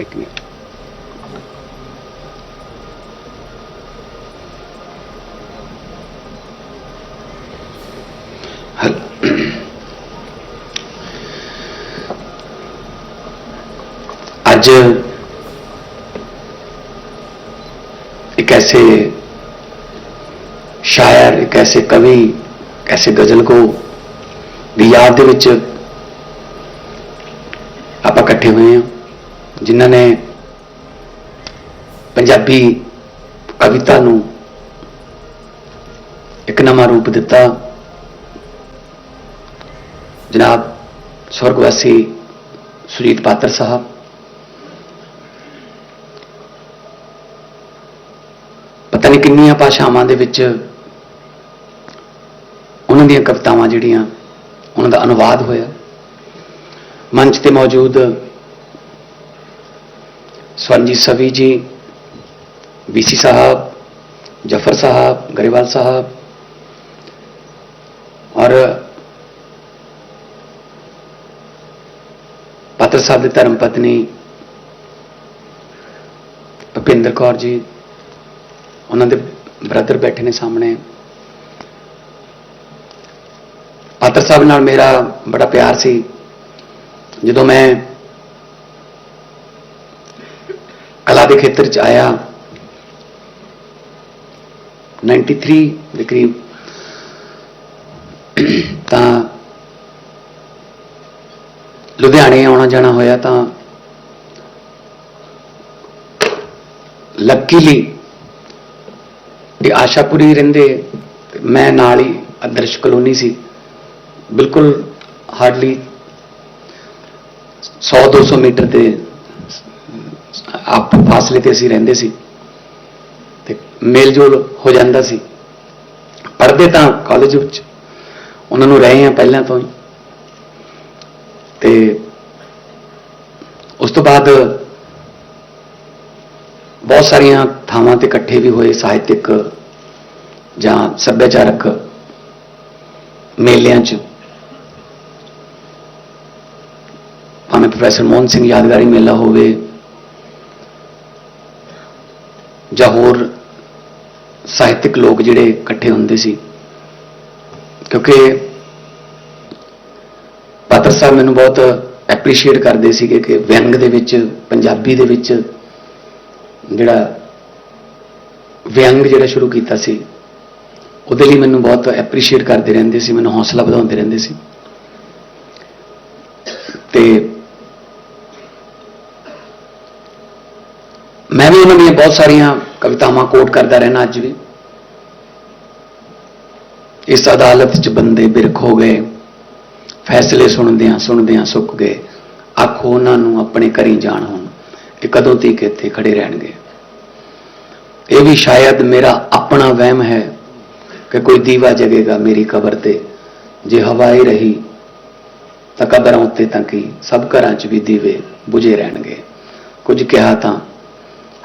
Mic ਨਹੀਂ ਹਲ ਅੱਜ एक ऐसे शायर एक ऐसे कवि एक ऐसे गजल को ਦੀ ਯਾਦ ਦੇ ਵਿੱਚ ਆਪਾਂ ਇਕੱਠੇ ਹੋਏ ਹਾਂ ਜਿਨ੍ਹਾਂ ਨੇ ਪੰਜਾਬੀ ਕਵਿਤਾ ਨੂੰ ਇੱਕ ਨਵਾਂ ਰੂਪ ਦਿੱਤਾ। ਜਨਾਬ ਸਵਰਗਵਾਸੀ ਸੁਜੀਤ ਪਾਤਰ ਸਾਹਿਬ। ਪਤਾ ਨਹੀਂ ਕਿੰਨੀਆਂ ਭਾਸ਼ਾਵਾਂ ਦੇ ਵਿੱਚ ਉਹਨਾਂ ਦੀਆਂ ਕਵਿਤਾਵਾਂ ਜਿਹੜੀਆਂ ਉਹਨਾਂ ਦਾ ਅਨੁਵਾਦ ਹੋਇਆ। ਮੰਚ ਤੇ ਮੌਜੂਦ ਸਵਰਨਜੀਤ ਸਵੀ ਜੀ ਬੀਸੀ ਸਾਹਿਬ, ਜਫਰ ਸਾਹਿਬ, ਗਰੇਵਾਲ ਸਾਹਿਬ। ਔਰ ਪਾਤਰ ਸਾਹਿਬ ਦੇ ਧਰਮ ਪਤਨੀ ਭੁਪਿੰਦਰ ਕੌਰ ਜੀ, ਉਹਨਾਂ ਦੇ ਬ੍ਰਦਰ ਬੈਠੇ ਨੇ ਸਾਹਮਣੇ। ਪਾਤਰ ਸਾਹਿਬ ਨਾਲ ਮੇਰਾ ਬੜਾ ਪਿਆਰ ਸੀ। ਜਦੋਂ ਮੈਂ ਕਲਾ ਦੇ ਖੇਤਰ ਚ ਆਇਆ। 93 ਦੇ ਕਰੀਬ। ਤਾਂ ਲੁਧਿਆਣੇ ਆਉਣਾ ਜਾਣਾ ਹੋਇਆ ਤਾਂ ਲੱਕੀਲੀ ਇਹ ਆਸ਼ਾਪੁਰੀ ਰਹਿੰਦੇ, ਮੈਂ ਨਾਲ ਹੀ ਆਦਰਸ਼ ਕਲੋਨੀ ਸੀ। ਬਿਲਕੁਲ ਹਾਰਡਲੀ 100 200 ਮੀਟਰ ਤੇ ਆਪ ਫਾਸਲੇ ਤੇ ਅਸੀਂ ਰਹਿੰਦੇ ਸੀ ਤੇ ਮੇਲ ਜੋਲ ਹੋ ਜਾਂਦਾ ਸੀ। ਪੜ੍ਹਦੇ ਤਾਂ ਕਾਲਜ ਵਿੱਚ, ਉਹਨਾਂ ਨੂੰ ਰਹੇ ਆ ਪਹਿਲਾਂ ਤੋਂ ਹੀ। ਤੇ ਉਸ ਤੋਂ ਬਾਅਦ ਬਹੁਤ ਸਾਰੀਆਂ ਥਾਵਾਂ ਤੇ ਇਕੱਠੇ ਵੀ ਹੋਏ, ਸਾਹਿਤਿਕ ਜਾਂ ਸੱਭਿਆਚਾਰਕ ਮੇਲਿਆਂ 'ਚ। ਭਾਵੇਂ ਪ੍ਰੋਫੈਸਰ ਮੋਹਨ ਸਿੰਘ ਯਾਦਗਾਰੀ ਮੇਲਾ ਹੋਵੇ ਜਾਂ ਹੋਰ ਸਾਹਿਤਿਕ ਲੋਕ ਜਿਹੜੇ ਇਕੱਠੇ ਹੁੰਦੇ ਸੀ। ਕਿਉਂਕਿ ਪਾਤਰ ਸਾਹਿਬ ਮੈਨੂੰ ਬਹੁਤ ਐਪਰੀਸ਼ੀਏਟ ਕਰਦੇ ਸੀਗੇ ਕਿ ਵਿਅੰਗ ਦੇ ਵਿੱਚ, ਪੰਜਾਬੀ ਦੇ ਵਿੱਚ ਜਿਹੜਾ ਵਿਅੰਗ ਜਿਹੜਾ ਸ਼ੁਰੂ ਕੀਤਾ ਸੀ, ਉਹਦੇ ਲਈ ਮੈਨੂੰ ਬਹੁਤ ਐਪਰੀਸ਼ੀਏਟ ਕਰਦੇ ਰਹਿੰਦੇ ਸੀ, ਮੈਨੂੰ ਹੌਸਲਾ ਵਧਾਉਂਦੇ ਰਹਿੰਦੇ ਸੀ। ਤੇ ਮੈਂ ਵੀ ਉਹਨਾਂ ਦੀਆਂ ਬਹੁਤ ਸਾਰੀਆਂ ਕਵਿਤਾਵਾਂ ਕੋਟ ਕਰਦਾ ਰਹਿਣਾ ਅੱਜ ਵੀ। ਇਸ ਅਦਾਲਤ 'ਚ ਬੰਦੇ ਬਿਰਖ ਹੋ ਗਏ, ਫੈਸਲੇ ਸੁਣਦਿਆਂ ਸੁਣਦਿਆਂ ਸੁੱਕ ਗਏ। ਆਖੋ ਉਹਨਾਂ ਨੂੰ ਆਪਣੇ ਘਰੀ ਜਾਣ ਹੁਣ, ਕਿ ਕਦੋਂ ਤੀਕ ਇੱਥੇ ਖੜੇ ਰਹਿਣਗੇ। ਇਹ ਵੀ ਸ਼ਾਇਦ ਮੇਰਾ ਆਪਣਾ ਵਹਿਮ ਹੈ ਕਿ ਕੋਈ ਦੀਵਾ ਜਗੇਗਾ ਮੇਰੀ ਕਬਰ ਤੇ। ਜੇ ਹਵਾ ਹੀ ਰਹੀ, ਤਾਂ ਕਬਰਾਂ ਉੱਤੇ ਤਾਂ ਕੀ, ਸਭ ਘਰਾਂ 'ਚ ਵੀ ਦੀਵੇ ਬੁਝੇ ਰਹਿਣਗੇ। ਕੁਝ ਕਿਹਾ ਤਾਂ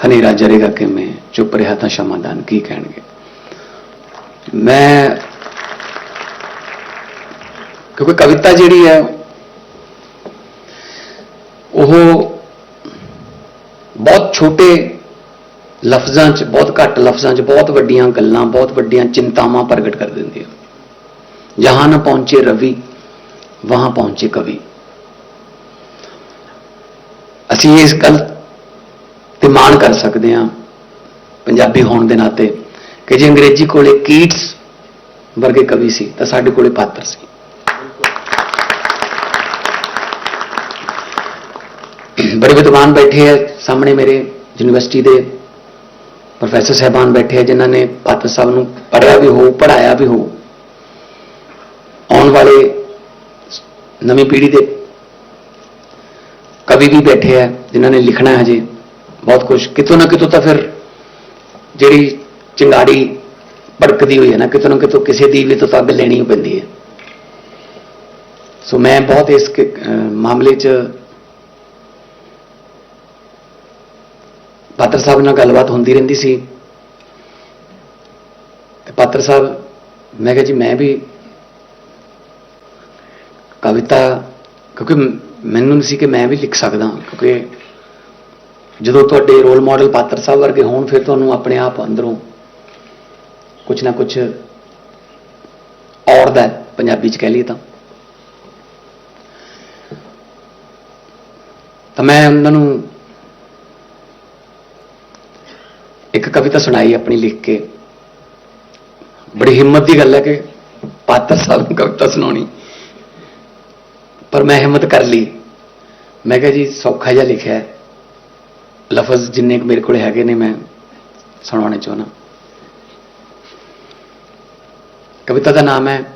ਹਨੇਰਾ ਜਰੇਗਾ ਕਿਵੇਂ ਚੁੱਪ ਰਿਹਾ ਤਾਂ ਸ਼ਮਾਦਾਨ ਕੀ ਕਹਿਣਗੇ? ਮੈਂ ਕਿਉਂਕਿ ਕਵਿਤਾ ਜਿਹੜੀ ਹੈ, ਉਹ ਬਹੁਤ ਛੋਟੇ ਲਫ਼ਜ਼ਾਂ 'ਚ, ਬਹੁਤ ਘੱਟ ਲਫ਼ਜ਼ਾਂ 'ਚ ਬਹੁਤ ਵੱਡੀਆਂ ਗੱਲਾਂ, ਬਹੁਤ ਵੱਡੀਆਂ ਚਿੰਤਾਵਾਂ ਪ੍ਰਗਟ ਕਰ ਦਿੰਦੀ ਹੈ। ਜਹਾਂ ਨਾ ਪਹੁੰਚੇ ਰਵੀ, ਵਹਾਂ ਪਹੁੰਚੇ ਕਵੀ। ਅਸੀਂ ਇਸ ਗੱਲ ਤੇ ਮਾਣ ਕਰ ਸਕਦੇ ਹਾਂ ਪੰਜਾਬੀ ਹੋਣ ਦੇ ਨਾਤੇ ਕਿ ਜੇ ਅੰਗਰੇਜ਼ੀ ਕੋਲੇ ਕੀਟਸ ਵਰਗੇ ਕਵੀ ਸੀ ਤਾਂ ਸਾਡੇ ਕੋਲੇ ਪਾਤਰ ਸੀ। ਬੜੇ ਵਿਦਵਾਨ ਬੈਠੇ ਹੈ ਸਾਹਮਣੇ ਮੇਰੇ ਯੂਨੀਵਰਸਿਟੀ ਦੇ ਪ੍ਰੋਫੈਸਰ ਸਾਹਿਬਾਨ ਬੈਠੇ ਹੈ ਜਿਨ੍ਹਾਂ ਨੇ ਪਾਤਰ ਸਾਹਿਬ ਨੂੰ ਪੜ੍ਹਿਆ ਵੀ ਹੋ ਪੜ੍ਹਾਇਆ ਵੀ ਹੋ ਆਉਣ ਵਾਲੇ ਨਵੀਂ ਪੀੜ੍ਹੀ ਦੇ ਕਵੀ ਵੀ ਬੈਠੇ ਹੈ ਜਿਨ੍ਹਾਂ ਨੇ ਲਿਖਣਾ ਹੈ ਹਜੇ। ਬਹੁਤ ਕੁਝ ਕਿਤੋਂ ਨਾ ਕਿਤੋਂ ਤਾਂ ਫਿਰ ਜਿਹੜੀ ਚਿੰਗਾੜੀ ਭੜਕਦੀ ਹੋਈ ਹੈ ਨਾ, ਕਿਤੋਂ ਨਾ ਕਿਤੋਂ ਕਿਸੇ ਦੀ ਵੀ ਤਾਂ ਅੱਗ ਲੈਣੀ ਪੈਂਦੀ ਹੈ। ਸੋ ਮੈਂ ਬਹੁਤ ਇਸ ਮਾਮਲੇ 'ਚ ਪਾਤਰ ਸਾਹਿਬ ਨਾਲ ਗੱਲਬਾਤ ਹੁੰਦੀ ਰਹਿੰਦੀ ਸੀ। ਤੇ ਪਾਤਰ ਸਾਹਿਬ, ਮੈਂ ਕਿਹਾ ਜੀ, ਮੈਂ ਵੀ ਕਵਿਤਾ, ਕਿਉਂਕਿ ਮੈਨੂੰ ਨਹੀਂ ਸੀ ਕਿ ਮੈਂ ਵੀ ਲਿਖ ਸਕਦਾ, ਕਿਉਂਕਿ ਜਦੋਂ ਤੁਹਾਡੇ ਰੋਲ ਮਾਡਲ ਪਾਤਰ ਸਾਹਿਬ ਵਰਗੇ ਹੋਣ, ਫਿਰ ਤੁਹਾਨੂੰ ਆਪਣੇ ਆਪ ਅੰਦਰੋਂ ਕੁਝ ਨਾ ਕੁਝ ਔਰ ਦਾ ਪੰਜਾਬੀ ਚ ਕਹਿ ਲਈਏ ਤਾਂ। ਤਾਂ ਮੈਂ ਉਹਨਾਂ ਨੂੰ ਇੱਕ ਕਵਿਤਾ ਸੁਣਾਈ ਆਪਣੀ ਲਿਖ ਕੇ। ਬੜੀ ਹਿੰਮਤ ਦੀ ਗੱਲ ਹੈ ਕਿ ਪਾਤਰ ਸਾਹਿਬ ਨੂੰ ਕਵਿਤਾ ਸੁਣਾਉਣੀ। ਪਰ ਮੈਂ ਹਿੰਮਤ ਕਰ ਲਈ। ਮੈਂ ਕਿਹਾ ਜੀ, ਸੌਖਾ ਜਿਹਾ ਲਿਖਿਆ ਹੈ। ਲਫ਼ਜ਼ ਜਿੰਨੇ ਕੁ ਮੇਰੇ ਕੋਲ ਹੈਗੇ ਨੇ ਮੈਂ ਸੁਣਾਉਣੇ ਚਾਹੁੰਦਾ। ਕਵਿਤਾ ਦਾ ਨਾਮ ਹੈ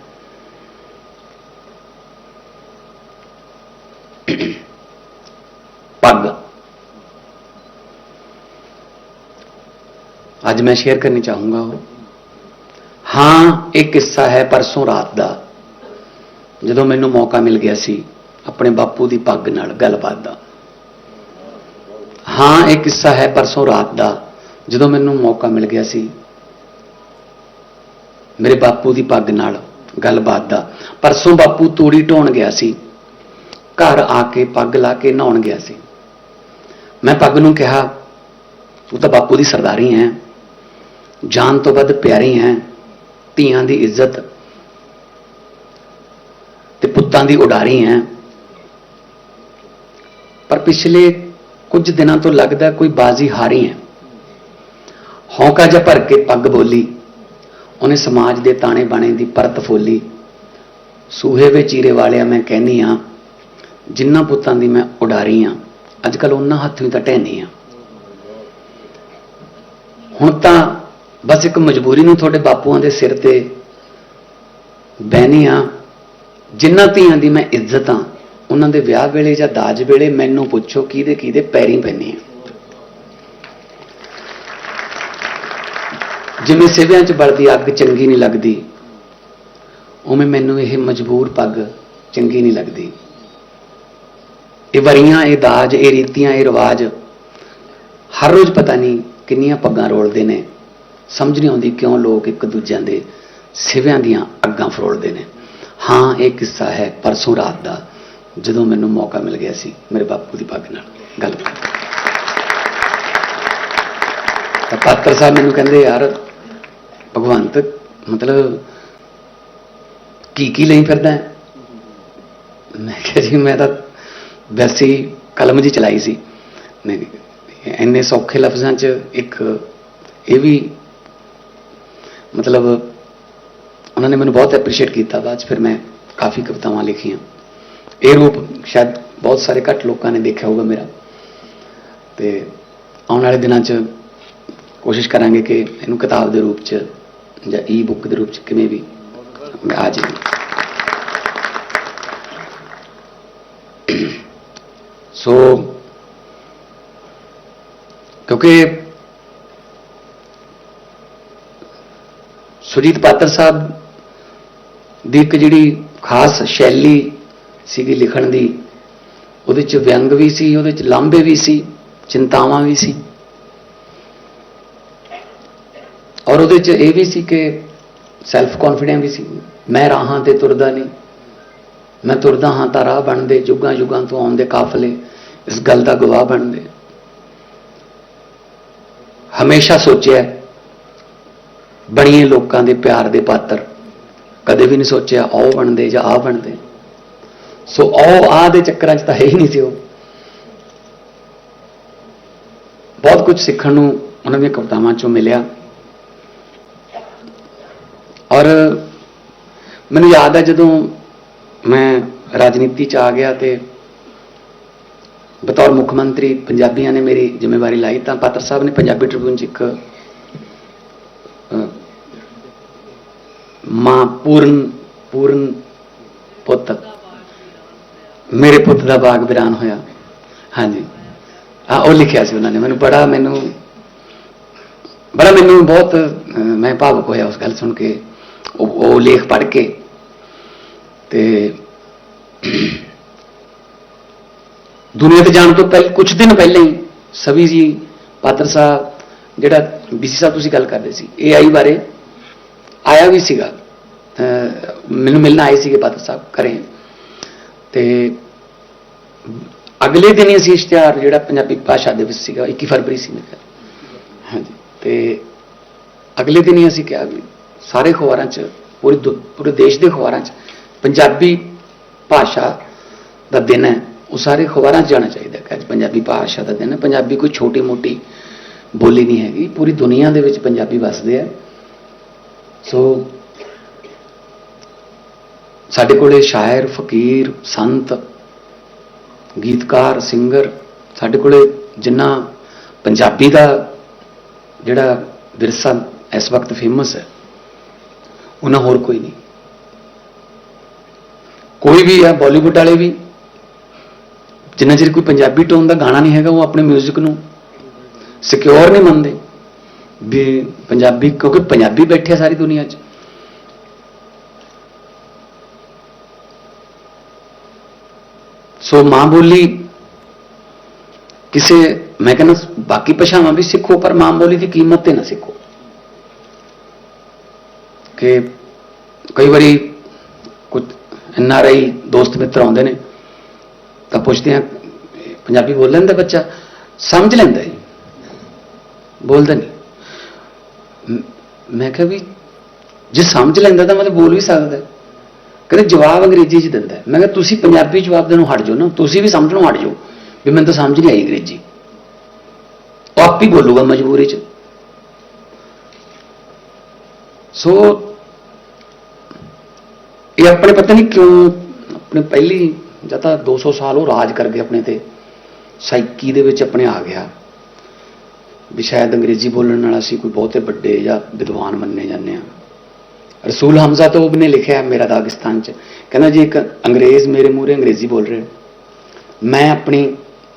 ਪੱਗ। ਅੱਜ ਮੈਂ ਸ਼ੇਅਰ ਕਰਨੀ ਚਾਹੂੰਗਾ ਉਹ। ਹਾਂ, ਇਹ ਕਿੱਸਾ ਹੈ ਪਰਸੋਂ ਰਾਤ ਦਾ। ਜਦੋਂ ਮੈਨੂੰ ਮੌਕਾ ਮਿਲ ਗਿਆ ਸੀ ਆਪਣੇ ਬਾਪੂ ਦੀ ਪੱਗ ਨਾਲ ਗੱਲਬਾਤ ਦਾ। ਹਾਂ, ਇਹ ਕਿੱਸਾ ਹੈ ਪਰਸੋਂ ਰਾਤ ਦਾ, ਜਦੋਂ ਮੈਨੂੰ ਮੌਕਾ ਮਿਲ ਗਿਆ ਸੀ। ਮੇਰੇ ਬਾਪੂ ਦੀ ਪੱਗ ਨਾਲ ਗੱਲਬਾਤ ਦਾ। ਪਰਸੋਂ ਬਾਪੂ ਤੂੜੀ ਢੋਣ ਗਿਆ ਸੀ। ਘਰ ਆ ਕੇ ਪੱਗ ਲਾ ਕੇ ਨਹਾਉਣ ਗਿਆ ਸੀ। ਮੈਂ ਪੱਗ ਨੂੰ ਕਿਹਾ, ਤੂੰ ਤਾਂ ਬਾਪੂ ਦੀ ਸਰਦਾਰੀ ਹੈ। ਜਾਨ ਤੋਂ ਵੱਧ ਪਿਆਰੀ ਹੈ। ਧੀਆਂ ਦੀ ਇੱਜ਼ਤ ਤੇ ਪੁੱਤਾਂ ਦੀ ਉਡਾਰੀ ਹੈ। ਪਰ ਪਿਛਲੇ ਕੁਝ ਦਿਨਾਂ ਤੋਂ ਲੱਗਦਾ ਕੋਈ ਬਾਜ਼ੀ ਹਾਰੀ ਹੈ। ਹੌਕਾ ਜਿਹਾ ਭਰ ਕੇ ਪੱਗ ਬੋਲੀ। ਉਹਨੇ ਸਮਾਜ ਦੇ ਤਾਣੇ ਬਾਣੇ ਦੀ ਪਰਤ ਫੋਲੀ। ਸੂਹੇ ਵਿੱਚ ਚੀਰੇ ਵਾਲਿਆ ਮੈਂ ਕਹਿੰਦੀ ਆ, ਜਿੰਨਾ ਪੁੱਤਾਂ ਦੀ ਮੈਂ ਉਡਾਰੀ ਆ ਅੱਜ ਕੱਲ ਉਹਨਾਂ ਹੱਥ ਵੀ ਤਾਂ ਢਹਿਨੀ ਆ। ਹੁਣ ਤਾਂ ਬਸ ਇੱਕ ਮਜਬੂਰੀ ਨੂੰ ਤੁਹਾਡੇ ਬਾਪੂਆਂ ਦੇ ਸਿਰ ਤੇ ਬਹਿਨੀ ਆ, ਜਿੰਨਾ ਧੀਆਂ ਦੀ ਮੈਂ ਇੱਜ਼ਤ ਆ। ਉਹਨਾਂ ਦੇ ਵਿਆਹ ਵੇਲੇ ਜਾਂ ਦਾਜ ਵੇਲੇ ਮੈਨੂੰ ਪੁੱਛੋ ਕਿਹਦੇ ਕਿਹਦੇ ਪੈਰੀ ਪੈਣੀ ਆ। ਜਿਵੇਂ ਸਿਵਿਆਂ 'ਚ ਬਲਦੀ ਅੱਗ ਚੰਗੀ ਨਹੀਂ ਲੱਗਦੀ, ਉਵੇਂ ਮੈਨੂੰ ਇਹ ਮਜਬੂਰ ਪੱਗ ਚੰਗੀ ਨਹੀਂ ਲੱਗਦੀ। ਇਹ ਵਰੀਆਂ, ਇਹ ਦਾਜ, ਇਹ ਰੀਤੀਆਂ, ਇਹ ਰਿਵਾਜ ਹਰ ਰੋਜ਼ ਪਤਾ ਨਹੀਂ ਕਿੰਨੀਆਂ ਪੱਗਾਂ ਰੋਲਦੇ ਨੇ। ਸਮਝ ਨਹੀਂ ਆਉਂਦੀ ਕਿਉਂ ਲੋਕ ਇੱਕ ਦੂਜਿਆਂ ਦੇ ਸਿਵਿਆਂ ਦੀਆਂ ਅੱਗਾਂ ਫਰੋਲਦੇ ਨੇ। ਹਾਂ, ਇਹ ਕਿੱਸਾ ਹੈ ਪਰਸੋਂ ਰਾਤ ਦਾ। ਜਦੋਂ ਮੈਨੂੰ ਮੌਕਾ ਮਿਲ ਗਿਆ ਸੀ, ਮੇਰੇ ਬਾਪੂ ਦੀ ਪੱਗ ਨਾਲ, ਗੱਲ ਤਾਂ ਪਾਤਰ ਸਾਹਿਬ ਮੈਨੂੰ ਕਹਿੰਦੇ, ਯਾਰ, ਭਗਵੰਤ, ਮਤਲਬ ਕੀ ਕੀ ਲਈ ਫਿਰਦਾ ਹੈ? ਮੈਂ ਕਿਹਾ ਜੀ, ਮੈਂ ਤਾਂ ਵੈਸੇ ਹੀ ਕਲਮ ਜੀ ਚਲਾਈ ਸੀ। ਨਹੀਂ ਇੰਨੇ ਸੌਖੇ ਲਫ਼ਜ਼ਾਂ 'ਚ ਇੱਕ ਇਹ ਵੀ ਮਤਲਬ ਉਹਨਾਂ ਨੇ ਮੈਨੂੰ ਬਹੁਤ ਐਪਰੀਸ਼ੀਏਟ ਕੀਤਾ। ਬਾਅਦ 'ਚ ਫਿਰ ਮੈਂ ਕਾਫੀ ਕਵਿਤਾਵਾਂ ਲਿਖੀਆਂ। ਇਹ ਰੂਪ ਸ਼ਾਇਦ ਬਹੁਤ ਸਾਰੇ ਘੱਟ ਲੋਕਾਂ ਨੇ ਦੇਖਿਆ ਹੋਊਗਾ ਮੇਰਾ। ਤੇ ਆਉਣ ਵਾਲੇ ਦਿਨਾਂ 'ਚ ਕੋਸ਼ਿਸ਼ ਕਰਾਂਗੇ ਕਿ ਇਹਨੂੰ ਕਿਤਾਬ ਦੇ ਰੂਪ 'ਚ ਜਾਂ ਈ ਬੁੱਕ ਦੇ ਰੂਪ 'ਚ ਕਿਵੇਂ ਵੀ ਆ ਜਾਵੇ। ਸੋ ਕਿਉਂਕਿ ਸੁਜੀਤ ਪਾਤਰ ਸਾਹਿਬ ਦੀ ਇੱਕ ਜਿਹੜੀ ਖਾਸ ਸ਼ੈਲੀ ਸੀਗੀ ਲਿਖਣ ਦੀ। ਉਹਦੇ ਚ ਵਿਅੰਗ ਵੀ ਸੀ, ਉਹਦੇ ਚ ਲਾਂਭੇ ਵੀ ਸੀ, ਚਿੰਤਾਵਾਂ ਵੀ ਸੀ। ਔਰ ਉਹਦੇ ਚ ਇਹ ਵੀ ਸੀ ਕਿ ਸੈਲਫ ਕੌਨਫੀਡੈਂਸ ਵੀ ਸੀ। ਮੈਂ ਰਾਹਾਂ ਤੇ ਤੁਰਦਾ ਨਹੀਂ। ਮੈਂ ਤੁਰਦਾ ਹਾਂ ਤਾਂ ਰਾਹ ਬਣਦੇ, ਜੁਗਾਂ ਜੁਗਾਂ ਤੋਂ ਆਉਂਦੇ ਕਾਫਲੇ ਇਸ ਗੱਲ ਦਾ ਗਵਾਹ ਬਣਦੇ। ਹਮੇਸ਼ਾ ਸੋਚਿਆ ਬਣੀਏ ਲੋਕਾਂ ਦੇ ਪਿਆਰ ਦੇ ਪਾਤਰ। ਕਦੇ ਵੀ ਨਹੀਂ ਸੋਚਿਆ ਉਹ ਬਣਦੇ ਜਾਂ ਆ ਬਣਦੇ। ਸੋ ਉਹ ਆ ਦੇ ਚੱਕਰਾਂ 'ਚ ਤਾਂ ਹੈ ਹੀ ਨਹੀਂ ਸੀ ਉਹ। ਬਹੁਤ ਕੁਝ ਸਿੱਖਣ ਨੂੰ ਉਹਨਾਂ ਦੀਆਂ ਕਵਿਤਾਵਾਂ 'ਚੋਂ ਮਿਲਿਆ। ਔਰ ਮੈਨੂੰ ਯਾਦ ਹੈ ਜਦੋਂ ਮੈਂ ਰਾਜਨੀਤੀ 'ਚ ਆ ਗਿਆ ਤੇ ਬਤੌਰ ਮੁੱਖ ਮੰਤਰੀ ਪੰਜਾਬੀਆਂ ਨੇ ਮੇਰੀ ਜ਼ਿੰਮੇਵਾਰੀ ਲਾਈ, ਤਾਂ ਪਾਤਰ ਸਾਹਿਬ ਨੇ ਪੰਜਾਬੀ ਟ੍ਰਿਬਿਊਨ 'ਚ ਇੱਕ ਮਾਂ ਪੂਰਨ ਪੂਰਨ ਪੁੱਤ ਮੇਰੇ ਪੁੱਤ ਦਾ ਬਾਗ ਬਿਰਾਨ ਹੋਇਆ। ਹਾਂਜੀ। ਆ, ਉਹ ਲਿਖਿਆ ਸੀ ਉਹਨਾਂ ਨੇ। ਮੈਨੂੰ ਬੜਾ ਮੈਨੂੰ ਬੜਾ ਮੈਨੂੰ ਬਹੁਤ ਮੈਂ ਭਾਵੁਕ ਹੋਇਆ ਉਸ ਗੱਲ ਸੁਣ ਕੇ। ਉਹ ਲੇਖ ਪੜ੍ਹ ਕੇ। ਤੇ ਦੁਨੀਆ ਤੇ ਜਾਣ ਤੋਂ ਪਹਿਲ ਕੁਝ ਦਿਨ ਪਹਿਲਾਂ ਹੀ ਸਵੀ ਜੀ, ਪਾਤਰ ਸਾਹਿਬ, ਜਿਹੜਾ ਬੀਸੀ ਸਾਹਿਬ ਤੁਸੀਂ ਗੱਲ ਕਰਦੇ ਸੀ ਇਹ ਆਈ ਬਾਰੇ ਆਇਆ ਵੀ ਸੀਗਾ। ਮੈਨੂੰ ਮਿਲਣਾ ਆਏ ਸੀਗੇ ਪਾਤਰ ਸਾਹਿਬ ਘਰੇ। ਤੇ ਅਗਲੇ ਦਿਨ ਹੀ ਅਸੀਂ ਇਸ਼ਤਿਹਾਰ ਜਿਹੜਾ ਪੰਜਾਬੀ ਭਾਸ਼ਾ ਦੇ ਵਿੱਚ ਸੀਗਾ 21 ਫਰਵਰੀ ਸੀ ਮੇਰੇ। ਖਿਆਲ ਹਾਂਜੀ, ਤੇ ਅਗਲੇ ਦਿਨ ਹੀ ਅਸੀਂ ਕਿਹਾ ਵੀ ਸਾਰੇ ਅਖਬਾਰਾਂ 'ਚ, ਪੂਰੇ ਦੁ- ਪੂਰੇ ਦੇਸ਼ ਦੇ ਅਖਬਾਰਾਂ 'ਚ ਪੰਜਾਬੀ ਭਾਸ਼ਾ ਦਾ ਦਿਨ ਹੈ, ਉਹ ਸਾਰੇ ਅਖਬਾਰਾਂ 'ਚ ਜਾਣਾ ਚਾਹੀਦਾ ਕਿ ਅੱਜ ਪੰਜਾਬੀ ਭਾਸ਼ਾ ਦਾ ਦਿਨ ਹੈ। ਪੰਜਾਬੀ ਕੋਈ ਛੋਟੀ ਮੋਟੀ ਬੋਲੀ ਨਹੀਂ ਹੈਗੀ, ਪੂਰੀ ਦੁਨੀਆ ਦੇ ਵਿੱਚ ਪੰਜਾਬੀ ਵੱਸਦੇ ਆ। ਸੋ ਸਾਡੇ ਕੋਲੇ ਸ਼ਾਇਰ, ਫਕੀਰ, ਸੰਤ, ਗੀਤਕਾਰ, ਸਿੰਗਰ, ਸਾਡੇ ਕੋਲੇ ਜਿੰਨਾ ਪੰਜਾਬੀ ਦਾ ਜਿਹੜਾ ਵਿਰਸਾ ਇਸ ਵਕਤ ਫੇਮਸ ਹੈ, ਉਹਨਾਂ ਹੋਰ ਕੋਈ ਨਹੀਂ। ਕੋਈ ਵੀ ਹੈ ਬਾਲੀਵੁੱਡ ਵਾਲੇ ਵੀ, ਜਿੰਨਾ ਚਿਰ ਕੋਈ ਪੰਜਾਬੀ ਟੋਨ ਦਾ ਗਾਣਾ ਨਹੀਂ ਹੈਗਾ, ਉਹ ਆਪਣੇ 뮤직 ਨੂੰ ਸਿਕਿਉਰ ਨਹੀਂ ਮੰਨਦੇ। ਵੀ ਪੰਜਾਬੀ, ਕਿਉਂਕਿ ਪੰਜਾਬੀ ਬੈਠੇ ਆ ਸਾਰੀ ਦੁਨੀਆ 'ਚ। ਸੋ ਮਾਂ ਬੋਲੀ ਕਿਸੇ, ਮੈਂ ਕਹਿੰਦਾ ਬਾਕੀ ਭਾਸ਼ਾਵਾਂ ਵੀ ਸਿੱਖੋ, ਪਰ ਮਾਂ ਬੋਲੀ ਦੀ ਕੀਮਤ ਤੇ ਨਾ ਸਿੱਖੋ। ਕਿ ਕਈ ਵਾਰੀ ਕੁਝ ਐਨਆਰਆਈ ਦੋਸਤ ਮਿੱਤਰ ਆਉਂਦੇ ਨੇ, ਤਾਂ ਪੁੱਛਦੇ ਆ, ਪੰਜਾਬੀ ਬੋਲ ਲੈਂਦਾ ਬੱਚਾ? ਸਮਝ ਲੈਂਦਾ ਜੀ। ਬੋਲਦਾ ਨਹੀਂ। ਮੈਂ ਕਿਹਾ ਵੀ ਜੇ ਸਮਝ ਲੈਂਦਾ ਤਾਂ ਮਤਲਬ ਬੋਲ ਵੀ ਸਕਦਾ। ਕਹਿੰਦੇ ਜਵਾਬ ਅੰਗਰੇਜ਼ੀ 'ਚ ਦਿੰਦਾ ਮੈਂ ਕਿਹਾ, ਤੁਸੀਂ ਪੰਜਾਬੀ ਜਵਾਬ ਦੇਣੋਂ ਹਟ ਜਾਓ ਨਾ, ਤੁਸੀਂ ਵੀ ਸਮਝਣੋਂ ਹਟ ਜਾਓ ਵੀ ਮੈਨੂੰ ਤਾਂ ਸਮਝ ਨਹੀਂ ਆਈ ਅੰਗਰੇਜ਼ੀ। ਉਹ ਆਪ ਹੀ ਬੋਲੂਗਾ ਮਜਬੂਰੀ 'ਚ। ਸੋ, ਇਹ ਆਪਣੇ ਪਤਾ ਨਹੀਂ ਕਿਉਂ, ਆਪਣੇ ਪਹਿਲੀ ਜਾਂ ਤਾਂ 200 ਸਾਲ ਉਹ ਰਾਜ ਕਰ ਗਏ ਆਪਣੇ ਤੇ। ਸਾਈਕੀ ਦੇ ਵਿੱਚ ਆਪਣੇ ਆ ਗਿਆ। ਵੀ ਸ਼ਾਇਦ ਅੰਗਰੇਜ਼ੀ ਬੋਲਣ ਨਾਲ ਅਸੀਂ ਕੋਈ ਬਹੁਤੇ ਵੱਡੇ ਜਾਂ ਵਿਦਵਾਨ ਮੰਨੇ ਜਾਂਦੇ ਆ। ਰਸੂਲ ਹਮਜ਼ਾ ਤੋਬ ਨੇ ਲਿਖਿਆ ਮੇਰਾ ਦਾਗਿਸਤਾਨ ਚ ਕਹਿੰਦਾ ਜੀ ਇੱਕ ਅੰਗਰੇਜ਼ ਮੇਰੇ ਮੂਹਰੇ ਅੰਗਰੇਜ਼ੀ ਬੋਲ ਰਿਹਾ ਮੈਂ ਆਪਣੀ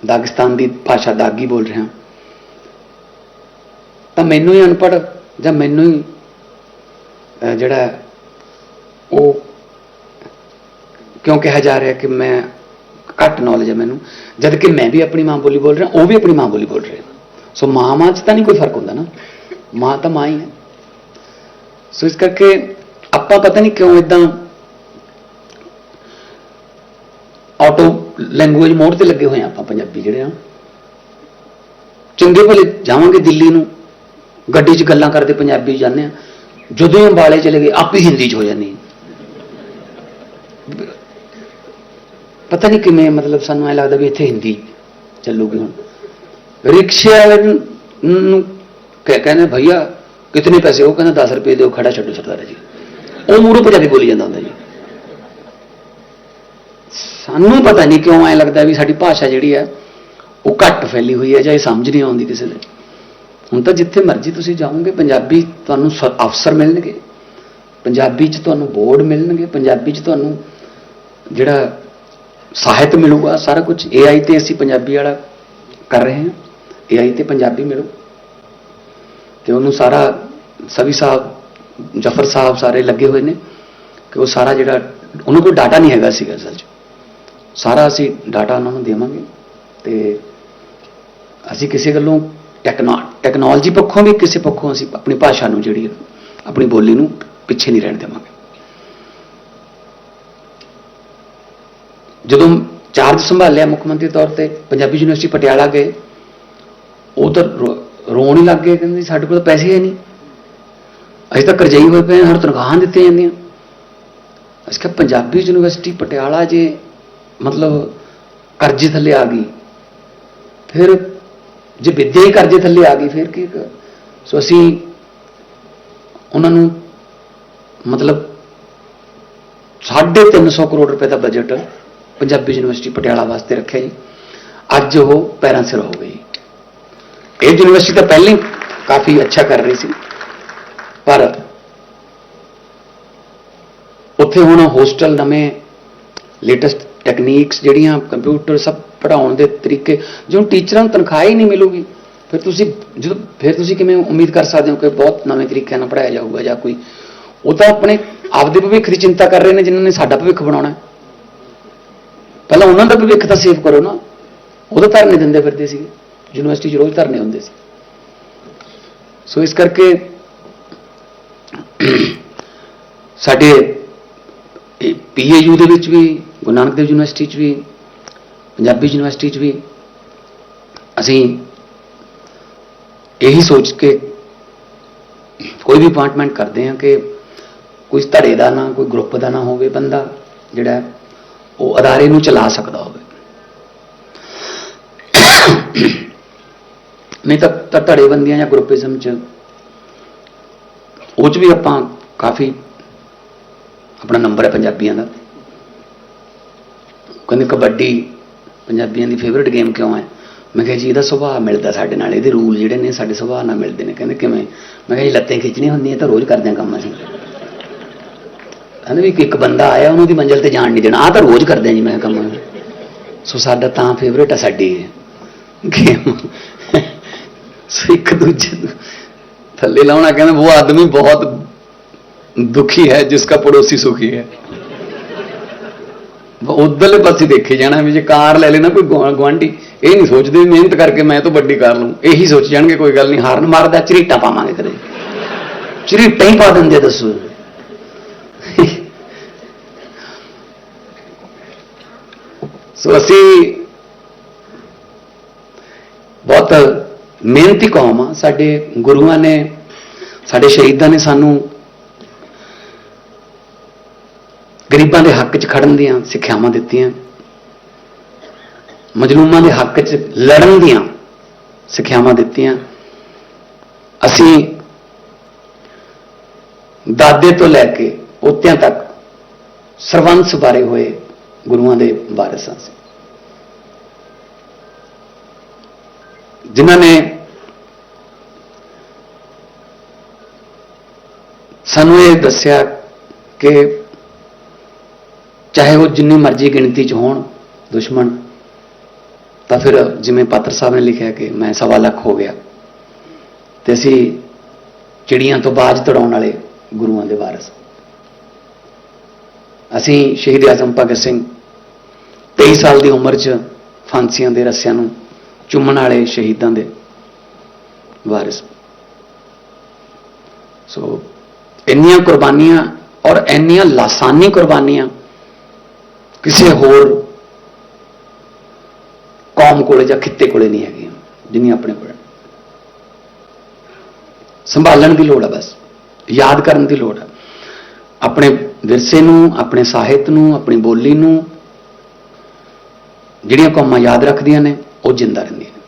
ਦਾਗਿਸਤਾਨ ਦੀ ਭਾਸ਼ਾ ਦਾਗੀ ਬੋਲ ਰਿਹਾ ਤਾਂ ਮੈਨੂੰ ਹੀ ਅਨਪੜ੍ਹ ਜਾਂ ਮੈਨੂੰ ਹੀ ਜਿਹੜਾ ਉਹ ਕਿਉਂ ਕਿਹਾ ਜਾ ਰਿਹਾ ਕਿ ਮੈਂ ਘੱਟ ਨੌਲੇਜ ਹੈ ਮੈਨੂੰ ਜਦ ਕਿ ਮੈਂ ਵੀ ਆਪਣੀ ਮਾਂ ਬੋਲੀ ਬੋਲ ਰਿਹਾ ਉਹ ਵੀ ਆਪਣੀ ਮਾਂ ਬੋਲੀ ਬੋਲ ਰਿਹਾ ਸੋ ਮਾਂ ਮਾਂ ਚ ਤਾਂ ਨਹੀਂ ਕੋਈ ਫ਼ਰਕ ਹੁੰਦਾ ਨਾ ਮਾਂ ਤਾਂ ਮਾਂ ਹੀ ਹੈ ਸੋ ਇਸ ਕਰਕੇ ਆਪਾਂ ਪਤਾ ਨਹੀਂ ਕਿਉਂ ਇਦਾਂ ਆਟੋ ਲੈਂਗੁਏਜ ਮੋਡ ਤੇ ਲੱਗੇ ਹੋਏ ਆ ਆਪਾਂ ਪੰਜਾਬੀ ਜਿਹੜੇ ਆ। ਚੰਗੇ ਭਲੇ ਜਾਵਾਂਗੇ ਦਿੱਲੀ ਨੂੰ, ਗੱਡੀ 'ਚ ਗੱਲਾਂ ਕਰਦੇ ਪੰਜਾਬੀ ਜਾਂਦੇ ਆ। ਜਦੋਂ ਅੰਬਾਲੇ ਚਲੇ ਗਏ, ਆਪ ਹੀ ਹਿੰਦੀ 'ਚ ਹੋ ਜਾਂਦੀ। ਪਤਾ ਨਹੀਂ ਕਿਵੇਂ, ਮਤਲਬ ਸਾਨੂੰ ਐ ਲੱਗਦਾ ਵੀ ਇੱਥੇ ਹਿੰਦੀ ਚੱਲੂਗੀ ਹੁਣ। ਰਿਕਸ਼ੇ ਵਾਲੇ ਨੂੰ ਕਹਿੰਦੇ ਭਈਆ ਕਿਤਨੇ ਪੈਸੇ, ਉਹ ਕਹਿੰਦਾ 10 ਰੁਪਏ ਦਿਓ, ਖੜਾ ਛੱਡੋ ਸਰਦਾਰ ਜੀ। ਉਹ ਮੂਰੋਂ ਪੰਜਾਬੀ ਬੋਲੀ ਜਾਂਦਾ ਹੁੰਦਾ ਜੀ। ਸਾਨੂੰ ਪਤਾ ਨਹੀਂ ਕਿਉਂ ਐ ਲੱਗਦਾ ਵੀ ਸਾਡੀ ਭਾਸ਼ਾ ਜਿਹੜੀ ਹੈ, ਉਹ ਘੱਟ ਫੈਲੀ ਹੋਈ ਹੈ ਜਾਂ ਇਹ ਸਮਝ ਨਹੀਂ ਆਉਂਦੀ ਕਿਸੇ ਦੇ। ਹੁਣ ਤਾਂ ਜਿੱਥੇ ਮਰਜ਼ੀ ਤੁਸੀਂ ਜਾਓਗੇ, ਪੰਜਾਬੀ ਤੁਹਾਨੂੰ ਸ- ਅਫਸਰ ਮਿਲਣਗੇ। ਪੰਜਾਬੀ 'ਚ ਤੁਹਾਨੂੰ ਬੋਰਡ ਮਿਲਣਗੇ, ਪੰਜਾਬੀ 'ਚ ਤੁਹਾਨੂੰ ਜਿਹੜਾ ਸਾਹਿਤ ਮਿਲੂਗਾ, ਸਾਰਾ ਕੁਝ AI ਤੇ ਅਸੀਂ ਪੰਜਾਬੀ ਵਾਲਾ ਕਰ ਰਹੇ ਹਾਂ। AI ਤੇ ਪੰਜਾਬੀ ਮਿਲੂ। ਤੇ ਉਹਨੂੰ ਸਾਰਾ ਸਵੀ ਸਾਹਿਬ, ਜਫਰ ਸਾਹਿਬ ਸਾਰੇ ਲੱਗੇ ਹੋਏ ਨੇ ਕਿ ਉਹ ਸਾਰਾ ਜਿਹੜਾ, ਉਹਨਾਂ ਕੋਲ ਡਾਟਾ ਨਹੀਂ ਹੈਗਾ ਸੀਗਾ ਅਸਲ 'ਚ। ਸਾਰਾ ਅਸੀਂ ਡਾਟਾ ਉਹਨਾਂ ਨੂੰ ਦੇਵਾਂਗੇ ਤੇ ਅਸੀਂ ਕਿਸੇ ਗੱਲੋਂ ਟੈਕਨੋ, ਟੈਕਨੋਲੋਜੀ ਪੱਖੋਂ ਵੀ ਕਿਸੇ ਪੱਖੋਂ ਅਸੀਂ ਆਪਣੀ ਭਾਸ਼ਾ ਨੂੰ ਜਿਹੜੀ ਆਪਣੀ ਬੋਲੀ ਨੂੰ ਪਿੱਛੇ ਨਹੀਂ ਰਹਿਣ ਦੇਵਾਂਗੇ। ਜਦੋਂ ਚਾਰਜ ਸੰਭਾਲਿਆ ਮੁੱਖ ਮੰਤਰੀ ਤੌਰ ਤੇ, ਪੰਜਾਬੀ ਯੂਨੀਵਰਸਿਟੀ ਪਟਿਆਲਾ ਗਏ, ਉਹ ਰੋ- ਰੋਣ ਹੀ ਲੱਗ ਗਏ, ਕਹਿੰਦੇ ਸਾਡੇ ਕੋਲ ਤਾਂ ਪੈਸੇ ਹੈ ਨਹੀਂ। ਅਸੀਂ ਤਾਂ ਕਰਜ਼ਾਈ ਹੋਏ ਪਏ ਹਾਂ, ਹਰ ਤਨਖਾਹਾਂ ਦਿੱਤੀਆਂ ਜਾਂਦੀਆਂ। ਅਸੀਂ ਕਿਹਾ, ਪੰਜਾਬੀ ਯੂਨੀਵਰਸਿਟੀ ਪਟਿਆਲਾ ਜੇ ਮਤਲਬ ਕਰਜ਼ੇ ਥੱਲੇ ਆ ਗਈ, ਫਿਰ ਜੇ ਵਿੱਦਿਆ ਹੀ ਕਰਜ਼ੇ ਥੱਲੇ ਆ ਗਈ, ਫਿਰ ਕੀ ਸੋ ਅਸੀਂ ਉਹਨਾਂ ਨੂੰ ਮਤਲਬ 350 ਕਰੋੜ ਰੁਪਏ ਦਾ ਬਜਟ ਪੰਜਾਬੀ ਯੂਨੀਵਰਸਿਟੀ ਪਟਿਆਲਾ ਵਾਸਤੇ ਰੱਖਿਆ ਜੀ। ਅੱਜ ਉਹ ਪੈਰਾਂ ਸਿਰ ਹੋ ਗਈ ਇਹ ਯੂਨੀਵਰਸਿਟੀ ਤਾਂ ਪਹਿਲਾਂ ਹੀ ਕਾਫੀ ਅੱਛਾ ਕਰ ਰਹੀ ਸੀ। ਪਰ ਉੱਥੇ ਹੁਣ ਹੋਸਟਲ ਨਵੇਂ ਲੇਟੈਸਟ ਟੈਕਨੀਕਸ ਜਿਹੜੀਆਂ ਕੰਪਿਊਟਰ ਸਭ ਪੜਾਉਣ ਦੇ ਤਰੀਕੇ ਜੋ ਟੀਚਰਾਂ ਨੂੰ ਤਨਖਾਹ ਹੀ ਨਹੀਂ ਮਿਲੂਗੀ, ਫਿਰ ਤੁਸੀਂ ਜਦੋਂ ਫਿਰ ਤੁਸੀਂ ਕਿਵੇਂ ਉਮੀਦ ਕਰ ਸਕਦੇ ਹੋ ਕਿ ਬਹੁਤ ਨਵੇਂ ਤਰੀਕਿਆਂ ਨਾਲ ਪੜਾਇਆ ਜਾਊਗਾ ਜਾਂ ਕੋਈ? ਉਹ ਤਾਂ ਆਪਣੇ ਆਪਦੇ ਭਵਿੱਖ ਦੀ ਚਿੰਤਾ ਕਰ ਰਹੇ ਨੇ ਜਿਨ੍ਹਾਂ ਨੇ ਸਾਡਾ ਭਵਿੱਖ ਬਣਾਉਣਾ ਪਹਿਲਾਂ ਉਹਨਾਂ ਦਾ ਭਵਿੱਖ ਤਾਂ ਸੇਵ ਕਰੋ ਨਾ। ਉਹਦਾ ਧਰਨੇ ਦਿੰਦੇ ਫਿਰਦੇ ਸੀਗੇ। ਯੂਨੀਵਰਸਿਟੀ 'ਚ ਰੋਜ਼ ਧਰਨੇ ਹੁੰਦੇ ਸੀ। ਸੋ ਇਸ ਕਰਕੇ ਸਾਡੇ ਪੀਏਯੂ ਦੇ ਵਿੱਚ ਵੀ, ਗੁਰੂ ਨਾਨਕ ਦੇਵ ਯੂਨੀਵਰਸਿਟੀ 'ਚ ਵੀ, ਪੰਜਾਬੀ ਯੂਨੀਵਰਸਿਟੀ 'ਚ ਵੀ ਅਸੀਂ ਇਹੀ ਸੋਚ ਕੇ ਕੋਈ ਵੀ ਅਪਾਇੰਟਮੈਂਟ ਕਰਦੇ ਹਾਂ ਕਿ ਕੋਈ ਧੜੇ ਦਾ ਨਾ, ਕੋਈ ਗਰੁੱਪ ਦਾ ਨਾ ਹੋਵੇ ਬੰਦਾ ਜਿਹੜਾ ਉਹ ਅਦਾਰੇ ਨੂੰ ਚਲਾ ਸਕਦਾ ਹੋਵੇ। ਨਹੀਂ ਤਾਂ ਤਾਂ ਧੜੇਬੰਦੀਆਂ ਜਾਂ ਗਰੁੱਪਿਜ਼ਮ ਚ ਉਹ ਚ ਵੀ ਆਪਾਂ ਕਾਫੀ ਆਪਣਾ ਨੰਬਰ ਹੈ ਪੰਜਾਬੀਆਂ ਦਾ। ਕਹਿੰਦੇ ਕਬੱਡੀ ਪੰਜਾਬੀਆਂ ਦੀ ਫੇਵਰਿਟ ਗੇਮ ਕਿਉਂ ਹੈ? ਮੈਂ ਕਿਹਾ ਜੀ, ਇਹਦਾ ਸੁਭਾਅ ਮਿਲਦਾ ਸਾਡੇ ਨਾਲ, ਇਹਦੇ ਰੂਲ ਜਿਹੜੇ ਨੇ ਸਾਡੇ ਸੁਭਾਅ ਨਾਲ ਮਿਲਦੇ ਨੇ। ਕਹਿੰਦੇ ਕਿਵੇਂ? ਮੈਂ ਕਿਹਾ ਜੀ, ਲੱਤਾਂ ਖਿੱਚਣੀਆਂ ਹੁੰਦੀਆਂ ਤਾਂ ਰੋਜ਼ ਕਰਦੇ ਹਾਂ ਕੰਮ ਅਸੀਂ। ਕਹਿੰਦੇ ਵੀ ਇੱਕ ਬੰਦਾ ਆਇਆ, ਉਹਨੂੰ ਦੀ ਮੰਜ਼ਲ ਤੇ ਜਾਣ ਨਹੀਂ ਦੇਣਾ। ਆ ਤਾਂ ਰੋਜ਼ ਕਰਦੇ ਹਾਂ ਜੀ ਮੈਂ ਕੰਮ। ਸੋ ਸਾਡਾ ਤਾਂ ਫੇਵਰਿਟ ਹੈ ਸਾਡੀ ਗੇਮ ਸੋ ਇੱਕ ਦੂਜੇ ਨੂੰ ਥੱਲੇ ਲਾਉਣਾ ਕਹਿੰਦਾ, ਉਹ ਆਦਮੀ ਬਹੁਤ ਦੁਖੀ ਹੈ ਜਿਸਕਾ ਪੜੋਸੀ ਸੁਖੀ ਹੈ। ਉਧਰਲੇ ਪਾਸੇ ਦੇਖੇ ਜਾਣਾ ਵੀ ਜੇ ਕਾਰ ਲੈ ਲੈਣਾ ਕੋਈ ਗੁਆ- ਗੁਆਂਢੀ, ਇਹ ਨਹੀਂ ਸੋਚਦੇ ਮਿਹਨਤ ਕਰਕੇ ਮੈਂ ਤਾਂ ਵੱਡੀ ਕਰ ਲੂੰ ਇਹੀ ਸੋਚ ਜਾਣਗੇ, ਕੋਈ ਗੱਲ ਨਹੀਂ, ਹਾਰਨ ਮਾਰਦਾ, ਝਰੀਟਾ ਪਾਵਾਂਗੇ ਕਦੇ। ਚਰੀਟਾ ਹੀ ਪਾ ਦਿੰਦੇ ਦੱਸੋ। ਸੋ ਅਸੀਂ ਬਹੁਤ ਮਿਹਨਤੀ ਕੌਮ ਆ, ਸਾਡੇ ਗੁਰੂਆਂ ਨੇ, ਸਾਡੇ ਸ਼ਹੀਦਾਂ ਨੇ ਸਾਨੂੰ ਗਰੀਬਾਂ ਦੇ ਹੱਕ 'ਚ ਖੜਨ ਦੀਆਂ ਸਿੱਖਿਆਵਾਂ ਦਿੱਤੀਆਂ, ਮਜਲੂਮਾਂ ਦੇ ਹੱਕ 'ਚ ਲੜਨ ਦੀਆਂ ਸਿੱਖਿਆਵਾਂ ਦਿੱਤੀਆਂ। ਅਸੀਂ ਦਾਦੇ ਤੋਂ ਲੈ ਕੇ ਪੋਤਿਆਂ ਤੱਕ ਸਰਵੰਸ ਬਾਰੇ ਹੋਏ ਗੁਰੂਆਂ ਦੇ ਵਾਰਿਸ ਹਾਂ ਜਿਨ੍ਹਾਂ ਨੇ ਸਾਨੂੰ ਇਹ ਦੱਸਿਆ ਕਿ ਚਾਹੇ ਉਹ ਜਿੰਨੀ ਮਰਜ਼ੀ ਗਿਣਤੀ 'ਚ ਹੋਣ ਦੁਸ਼ਮਣ, ਤਾਂ ਫਿਰ ਜਿਵੇਂ ਪਾਤਰ ਸਾਹਿਬ ਨੇ ਲਿਖਿਆ ਕਿ ਮੈਂ ਸਵਾ ਲੱਖ ਹੋ ਗਿਆ ਤੇ ਅਸੀਂ ਚਿੜੀਆਂ ਤੋਂ ਬਾਜ ਤੜਾਉਣ ਵਾਲੇ ਗੁਰੂਆਂ ਦੇ ਵਾਰਿਸ। ਅਸੀਂ ਸ਼ਹੀਦ ਆਜ਼ਮ ਭਗਤ ਸਿੰਘ 23 ਸਾਲ ਦੀ ਉਮਰ 'ਚ ਫਾਂਸੀਆਂ ਦੇ ਰੱਸਿਆਂ ਨੂੰ ਚੁੰਮਣ ਵਾਲੇ ਸ਼ਹੀਦਾਂ ਦੇ ਵਾਰਿਸ। ਸੋ ਇੰਨੀਆਂ ਕੁਰਬਾਨੀਆਂ ਔਰ ਇੰਨੀਆਂ ਲਾਸਾਨੀ ਕੁਰਬਾਨੀਆਂ ਕਿਸੇ ਹੋਰ ਕੌਮ ਕੋਲੇ ਜਾਂ ਖਿੱਤੇ ਕੋਲੇ ਨਹੀਂ ਹੈਗੀਆਂ, ਜਿੰਨੀਆਂ ਆਪਣੇ ਕੋਲ ਸੰਭਾਲਣ ਦੀ ਲੋੜ ਹੈ ਬਸ, ਯਾਦ ਕਰਨ ਦੀ ਲੋੜ ਹੈ ਆਪਣੇ ਵਿਰਸੇ ਨੂੰ, ਆਪਣੇ ਸਾਹਿਤ ਨੂੰ, ਆਪਣੀ ਬੋਲੀ ਨੂੰ, ਜਿਹੜੀਆਂ ਕੌਮਾਂ ਯਾਦ ਰੱਖਦੀਆਂ ਨੇ ਉਹ ਜਿੰਦਾ ਰਹਿੰਦੀਆਂ ਨੇ।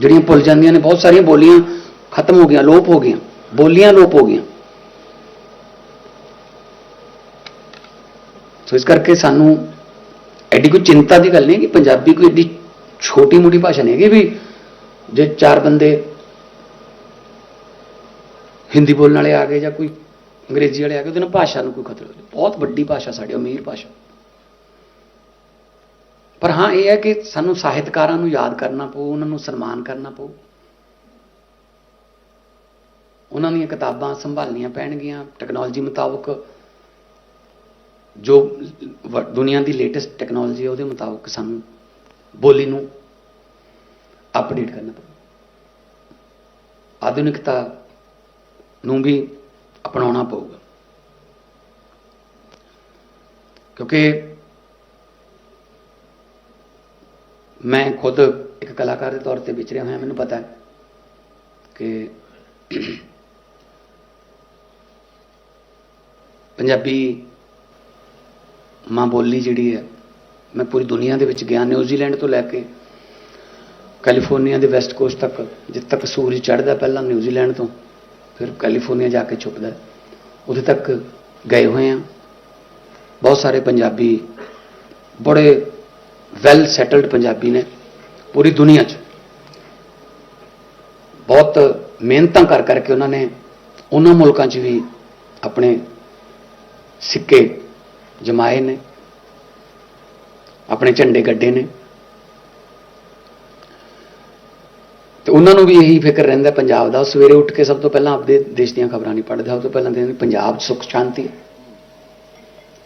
ਜਿਹੜੀਆਂ ਭੁੱਲ ਜਾਂਦੀਆਂ ਨੇ, ਬਹੁਤ ਸਾਰੀਆਂ ਬੋਲੀਆਂ ਖਤਮ ਹੋ ਗਈਆਂ, ਲੋਪ ਹੋ ਗਈਆਂ। ਬੋਲੀਆਂ ਲੋਪ ਹੋ ਗਈਆਂ। ਸੋ ਇਸ ਕਰਕੇ ਸਾਨੂੰ ਐਡੀ ਕੋਈ ਚਿੰਤਾ ਦੀ ਗੱਲ ਨਹੀਂ ਕਿ ਪੰਜਾਬੀ ਕੋਈ ਐਡੀ ਛੋਟੀ ਮੋਟੀ ਭਾਸ਼ਾ ਨਹੀਂ ਹੈਗੀ ਵੀ ਜੇ ਚਾਰ ਬੰਦੇ ਹਿੰਦੀ ਬੋਲਣ ਵਾਲੇ ਆ ਗਏ ਜਾਂ ਕੋਈ ਅੰਗਰੇਜ਼ੀ ਵਾਲੇ ਆ ਗਏ, ਉਹਦੇ ਨਾਲ ਭਾਸ਼ਾ ਨੂੰ ਕੋਈ ਖਤਰਾ ਨਹੀਂ। ਬਹੁਤ ਵੱਡੀ ਭਾਸ਼ਾ, ਸਾਡੀ ਅਮੀਰ ਭਾਸ਼ਾ। ਪਰ ਹਾਂ, ਇਹ ਹੈ ਕਿ ਸਾਨੂੰ ਸਾਹਿਤਕਾਰਾਂ ਨੂੰ ਯਾਦ ਕਰਨਾ ਪਊ, ਉਹਨਾਂ ਨੂੰ ਸਨਮਾਨ ਕਰਨਾ ਪਊ। ਉਹਨਾਂ ਦੀਆਂ ਕਿਤਾਬਾਂ ਸੰਭਾਲਣੀਆਂ ਪੈਣਗੀਆਂ ਟੈਕਨੋਲੋਜੀ ਮੁਤਾਬਕ ਜੋ ਵ- ਦੁਨੀਆ ਦੀ ਲੇਟੈਸਟ ਟੈਕਨੋਲੋਜੀ ਹੈ, ਉਹਦੇ ਮੁਤਾਬਕ ਸਾਨੂੰ ਬੋਲੀ ਨੂੰ ਅਪਡੇਟ ਕਰਨਾ ਪਊ। ਆਧੁਨਿਕਤਾ ਨੂੰ ਵੀ ਅਪਣਾਉਣਾ ਪਊਗਾ। ਕਿਉਂਕਿ ਮੈਂ ਖੁਦ ਇੱਕ ਕਲਾਕਾਰ ਦੇ ਤੌਰ ਤੇ ਵਿਚਰਿਆ ਹੋਇਆ, ਮੈਨੂੰ ਪਤਾ ਹੈ ਕਿ ਪੰਜਾਬੀ ਮਾਂ ਬੋਲੀ ਜਿਹੜੀ ਹੈ, ਮੈਂ ਪੂਰੀ ਦੁਨੀਆ ਦੇ ਵਿੱਚ ਗਿਆ, ਨਿਊਜ਼ੀਲੈਂਡ ਤੋਂ ਲੈ ਕੇ ਕੈਲੀਫੋਰਨੀਆ ਦੇ ਵੈਸਟ ਕੋਸਟ ਤੱਕ, ਜਿੱਥੇ ਤੱਕ ਸੂਰਜ ਚੜ੍ਹਦਾ ਪਹਿਲਾਂ ਨਿਊਜ਼ੀਲੈਂਡ ਤੋਂ, ਫਿਰ ਕੈਲੀਫੋਰਨੀਆ ਜਾ ਕੇ ਛੁਪਦਾ ਉੱਥੇ ਤੱਕ ਗਏ ਹੋਏ ਆ ਬਹੁਤ ਸਾਰੇ ਪੰਜਾਬੀ ਬੜੇ ਵੈਲ ਸੈਟਲਡ ਪੰਜਾਬੀ ਨੇ ਪੂਰੀ ਦੁਨੀਆ 'ਚ। ਬਹੁਤ ਮਿਹਨਤਾਂ ਕਰ ਕਰਕੇ ਉਹਨਾਂ ਨੇ ਉਹਨਾਂ ਮੁਲਕਾਂ 'ਚ ਵੀ ਆਪਣੇ ਸਿੱਕੇ ਜਮਾਏ ਨੇ, ਆਪਣੇ ਝੰਡੇ ਗੱਡੇ ਨੇ। ਤੇ ਉਹਨਾਂ ਨੂੰ ਵੀ ਇਹੀ ਫਿਕਰ ਰਹਿੰਦਾ ਪੰਜਾਬ ਦਾ। ਉਹ ਸਵੇਰੇ ਉੱਠ ਕੇ ਸਭ ਤੋਂ ਪਹਿਲਾਂ ਆਪਦੇ ਦੇਸ਼ ਦੀਆਂ ਖਬਰਾਂ ਨਹੀਂ ਪੜ੍ਹਦੇ ਸਭ ਤੋਂ ਪਹਿਲਾਂ ਦੇਖਦੇ ਪੰਜਾਬ 'ਚ ਸੁੱਖ ਸ਼ਾਂਤੀ ਹੈ।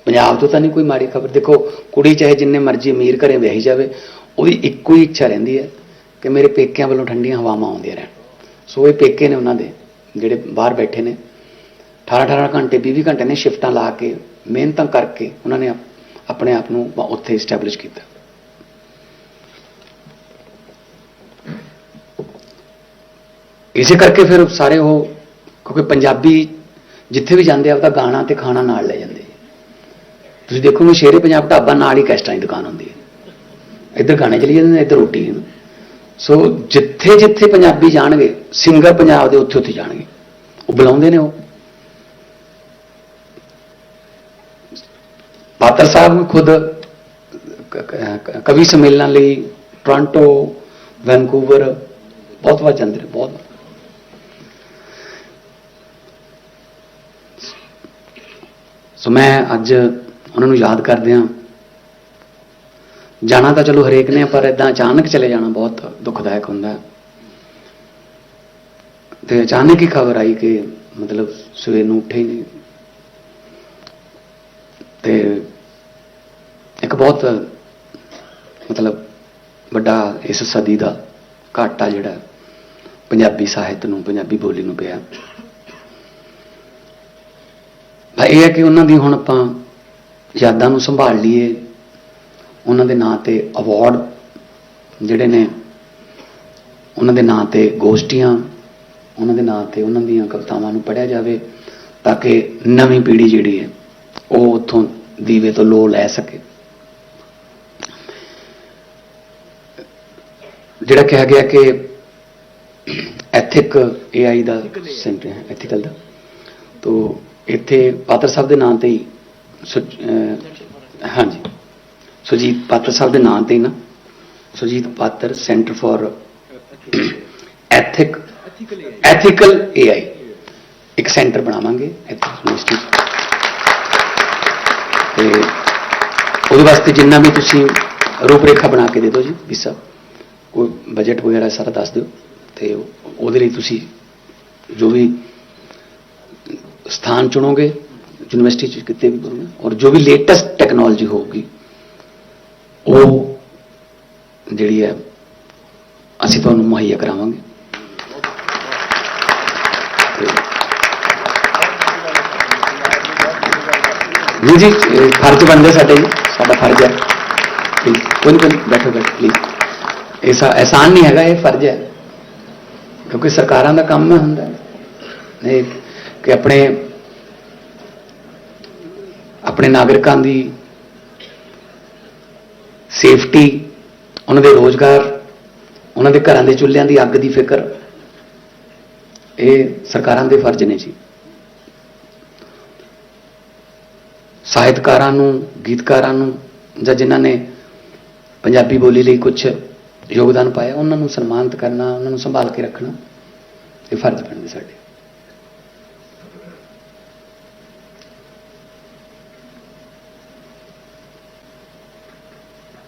ਪੰਜਾਬ ਤੋਂ ਤਾਂ ਨਹੀਂ ਕੋਈ ਮਾੜੀ ਖਬਰ। ਦੇਖੋ, ਕੁੜੀ ਚਾਹੇ ਜਿੰਨੇ ਮਰਜ਼ੀ ਅਮੀਰ ਘਰੇ ਵਿਆਹੀ ਜਾਵੇ, ਉਹਦੀ ਇੱਕੋ ਹੀ ਇੱਛਾ ਰਹਿੰਦੀ ਹੈ ਕਿ ਮੇਰੇ ਪੇਕਿਆਂ ਵੱਲੋਂ ਠੰਡੀਆਂ ਹਵਾਵਾਂ ਆਉਂਦੀਆਂ ਰਹਿਣ। ਸੋ ਇਹ ਪੇਕੇ ਨੇ ਉਹਨਾਂ ਦੇ, ਜਿਹੜੇ ਬਾਹਰ ਬੈਠੇ ਨੇ। 18-18 ਘੰਟੇ 20-20 ਘੰਟੇ ਨੇ ਸ਼ਿਫਟਾਂ ਲਾ ਕੇ, ਮਿਹਨਤਾਂ ਕਰਕੇ ਉਹਨਾਂ ਨੇ ਆਪਣੇ ਆਪ ਨੂੰ ਉੱਥੇ ਇਸਟੈਬਲਿਸ਼ ਕੀਤਾ। ਇਸੇ ਕਰਕੇ ਫਿਰ ਸਾਰੇ ਉਹ, ਕਿਉਂਕਿ ਪੰਜਾਬੀ ਜਿੱਥੇ ਵੀ ਜਾਂਦੇ ਆ ਉਹਦਾ ਗਾਣਾ ਤੇ ਖਾਣਾ ਨਾਲ ਲੈ ਜਾਂਦੇ। ਤੁਸੀਂ ਦੇਖੋਗੇ ਸ਼ੇਰੇ ਪੰਜਾਬ ਢਾਬਾ ਨਾਲ ਹੀ ਕੈਸਟਾਂ ਦੀ ਦੁਕਾਨ ਹੁੰਦੀ ਹੈ। ਇੱਧਰ ਗਾਣੇ ਚਲੀ ਜਾਂਦੇ ਨੇ, ਇੱਧਰ ਰੋਟੀ ਸੋ ਜਿੱਥੇ ਜਿੱਥੇ ਪੰਜਾਬੀ ਜਾਣਗੇ ਸਿੰਗਰ ਪੰਜਾਬ ਦੇ ਉੱਥੇ ਉੱਥੇ ਜਾਣਗੇ। ਉਹ ਬੁਲਾਉਂਦੇ ਨੇ ਉਹ। ਪਾਤਰ ਸਾਹਿਬ ਖੁਦ ਕਵੀ ਸੰਮੇਲਨ ਲਈ ਟੋਰਾਂਟੋ, ਵੈਨਕੂਵਰ, ਬਹੁਤ ਵਾਰ ਜਾਂਦੇ ਨੇ, ਬਹੁਤ ਸੋ ਮੈਂ ਅੱਜ ਉਹਨਾਂ ਨੂੰ ਯਾਦ ਕਰਦਿਆਂ ਜਾਣਾ ਤਾਂ ਚਲੋ ਹਰੇਕ ਨੇ, ਪਰ ਇਦਾਂ ਅਚਾਨਕ ਚਲੇ ਜਾਣਾ ਬਹੁਤ ਦੁਖਦਾਇਕ ਹੁੰਦਾ ਹੈ। ਤੇ ਅਚਾਨਕ ਹੀ ਖਬਰ ਆਈ ਕਿ ਮਤਲਬ ਸਵੇਰ ਨੂੰ ਉੱਠੇ ਹੀ ਨਹੀਂ। ਤੇ ਇੱਕ ਬਹੁਤ ਮਤਲਬ ਵੱਡਾ ਇਸ ਸਦੀ ਦਾ ਘਾਟਾ ਜਿਹੜਾ ਪੰਜਾਬੀ ਸਾਹਿਤ ਨੂੰ, ਪੰਜਾਬੀ ਬੋਲੀ ਨੂੰ ਪਿਆ। ਪਰ ਇਹ ਹੈ ਕਿ ਉਹਨਾਂ ਦੀ ਹੁਣ ਆਪਾਂ ਯਾਦਾਂ ਨੂੰ ਸੰਭਾਲ ਲਈਏ ਉਹਨਾਂ ਦੇ ਨਾਂ ਤੇ ਅਵਾਰਡ ਜਿਹੜੇ ਨੇ ਉਹਨਾਂ ਦੇ ਨਾਂ ਤੇ ਗੋਸ਼ਟੀਆਂ ਉਹਨਾਂ ਦੇ ਨਾਂ ਤੇ ਉਹਨਾਂ ਦੀਆਂ ਕਵਿਤਾਵਾਂ ਨੂੰ ਪੜ੍ਹਿਆ ਜਾਵੇ ਤਾਂ ਕਿ ਨਵੀਂ ਪੀੜ੍ਹੀ ਜਿਹੜੀ ਹੈ ਉਹ ਉੱਥੋਂ ਦੀਵੇ ਤੋਂ ਲੋ ਲੈ ਸਕੇ। ਜਿਹੜਾ ਕਿਹਾ ਗਿਆ ਕਿ ਐਥਿਕ ਏਆਈ ਦਾ ਸੈਂਟਰ ਹੈ ਐਥੀਕਲ ਦਾ। ਤੋ ਇੱਥੇ ਪਾਤਰ ਸਾਹਿਬ ਦੇ ਨਾਂ ਤੇ ਹੀ ਹਾਂਜੀ। ਸੁਜੀਤ ਪਾਤਰ ਸਾਹਿਬ ਦੇ ਨਾਂ ਤੇ ਨਾ। Sujit Patar centre for ethic ethical AI ਇੱਕ ਸੈਂਟਰ ਬਣਾਵਾਂਗੇ ਇੱਥੇ ਯੂਨੀਵਰਸਿਟੀ 'ਚ। ਤੇ ਉਹਦੇ ਵਾਸਤੇ ਜਿੰਨਾ ਵੀ ਤੁਸੀਂ ਰੂਪਰੇਖਾ ਬਣਾ ਕੇ ਦੇ ਦਿਓ ਜੀ, ਵੀ ਸਾਹਿਬ ਕੋਈ ਬਜਟ ਵਗੈਰਾ ਸਾਰਾ ਦੱਸ ਦਿਓ। ਤੇ ਉਹਦੇ ਲਈ ਤੁਸੀਂ ਜੋ ਵੀ ਸਥਾਨ ਚੁਣੋਗੇ ਯੂਨੀਵਰਸਿਟੀ ਚ ਕਿਤੇ ਵੀ ਕਰੋਗੇ ਔਰ ਜੋ ਵੀ ਲੇਟੈਸਟ ਟੈਕਨੋਲੋਜੀ ਹੋਊਗੀ, ਉਹ ਜਿਹੜੀ ਹੈ, ਅਸੀਂ ਤੁਹਾਨੂੰ ਮੁਹੱਈਆ ਕਰਾਵਾਂਗੇ। ਤੇ ਜੀ ਜੀ ਫਰਜ਼ ਬਣਦਾ ਸਾਡੇ ਜੀ, ਸਾਡਾ ਫਰਜ਼ ਹੈ। ਕੋਈ ਨਹੀਂ ਕੋਈ ਬੈਠੋ ਬੈਠੋ ਪਲੀਜ਼ ਇਹ ਸਾ ਨਹੀਂ ਹੈਗਾ, ਇਹ ਫਰਜ਼ ਹੈ। ਕਿਉਂਕਿ ਸਰਕਾਰਾਂ ਦਾ ਕੰਮ ਹੁੰਦਾ। ਨੇ ਕਿ ਆਪਣੇ ਆਪਣੇ ਨਾਗਰਿਕਾਂ ਦੀ ਸੇਫਟੀ, ਉਹਨਾਂ ਦੇ ਰੋਜ਼ਗਾਰ, ਉਹਨਾਂ ਦੇ ਘਰਾਂ ਦੇ ਚੁੱਲ੍ਹਿਆਂ ਦੀ ਅੱਗ ਦੀ ਫਿਕਰ, ਇਹ ਸਰਕਾਰਾਂ ਦੇ ਫਰਜ਼ ਨੇ ਜੀ। ਸਾਹਿਤਕਾਰਾਂ ਨੂੰ, ਗੀਤਕਾਰਾਂ ਨੂੰ, ਜਾਂ ਜਿਨ੍ਹਾਂ ਨੇ ਪੰਜਾਬੀ ਬੋਲੀ ਲਈ ਕੁਝ ਯੋਗਦਾਨ ਪਾਇਆ, ਉਹਨਾਂ ਨੂੰ ਸਨਮਾਨਿਤ ਕਰਨਾ, ਉਹਨਾਂ ਨੂੰ ਸੰਭਾਲ ਕੇ ਰੱਖਣਾ, ਇਹ ਫਰਜ਼ ਬਣਦੇ ਸਾਡੇ।